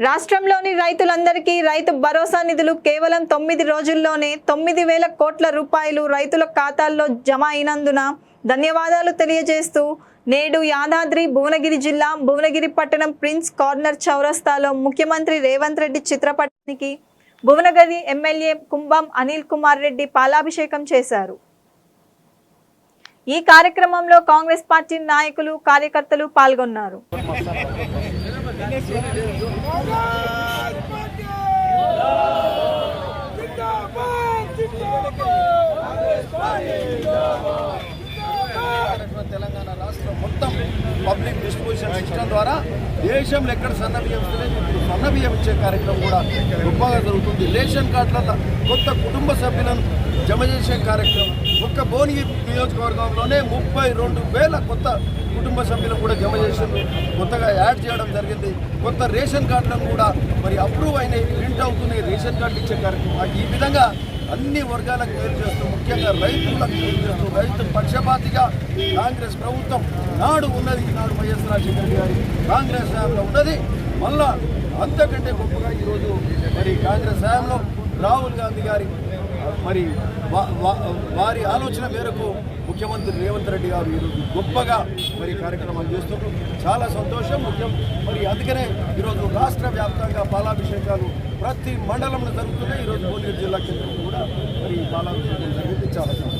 రాష్ట్రంలోని రైతులందరికీ రైతు భరోసా నిధులు కేవలం తొమ్మిది రోజుల్లోనే తొమ్మిది వేల కోట్ల రూపాయలు రైతుల ఖాతాల్లో జమ అయినందున ధన్యవాదాలు తెలియజేస్తూ నేడు యాదాద్రి భువనగిరి జిల్లా భువనగిరి పట్టణం ప్రిన్స్ కార్నర్ చౌరస్తాలో ముఖ్యమంత్రి రేవంత్ రెడ్డి చిత్రపటానికి భువనగిరి ఎమ్మెల్యే కుంభం అనిల్ కుమార్ రెడ్డి పాలాభిషేకం చేశారు. ఈ కార్యక్రమంలో కాంగ్రెస్ పార్టీ నాయకులు కార్యకర్తలు పాల్గొన్నారు. Ini. ద్వారా దేశంలో ఎక్కడ సన్న బియ్యం ఇస్తలేదు ఇప్పుడు సన్న బియ్యం ఇచ్చే కార్యక్రమం కూడా గొప్పగా జరుగుతుంది. రేషన్ కార్డులలో కొత్త కుటుంబ సభ్యులను జమ చేసే కార్యక్రమం. ఒక్క భువనగిరి నియోజకవర్గంలోనే ముప్పై రెండు వేల కొత్త కుటుంబ సభ్యులను కూడా జమ చేసింది కొత్తగా యాడ్ చేయడం జరిగింది. కొత్త రేషన్ కార్డులను కూడా మరి అప్రూవ్ అయినాయి ప్రింట్ అవుతున్నాయి. రేషన్ కార్డు ఇచ్చే కార్యక్రమం. ఈ విధంగా అన్ని వర్గాలకు మేలు చేస్తూ ముఖ్యంగా రైతులకు మేలు చేస్తూ రైతు పక్షపాతిగా కాంగ్రెస్ ప్రభుత్వం నాడు ఉన్నది ఈనాడు వైఎస్ రాజశేఖర గారి కాంగ్రెస్ హయాంలో ఉన్నది. మళ్ళా అంతకంటే గొప్పగా ఈరోజు మరి కాంగ్రెస్ హయాంలో రాహుల్ గాంధీ గారి మరి వారి ఆలోచన మేరకు ముఖ్యమంత్రి రేవంత్ రెడ్డి గారు ఈరోజు గొప్పగా మరి కార్యక్రమాలు చేస్తున్నారు చాలా సంతోషం ముఖ్యం. మరి అందుకనే ఈరోజు రాష్ట్ర వ్యాప్తంగా పాలాభిషేకాలు ప్రతి మండలంలో జరుగుతున్నాయి. ఈరోజు భువనగిరి జిల్లా కేంద్రంలో కూడా మరి పాలాభిషేకం జరిగింది. చాలా సంతోషం.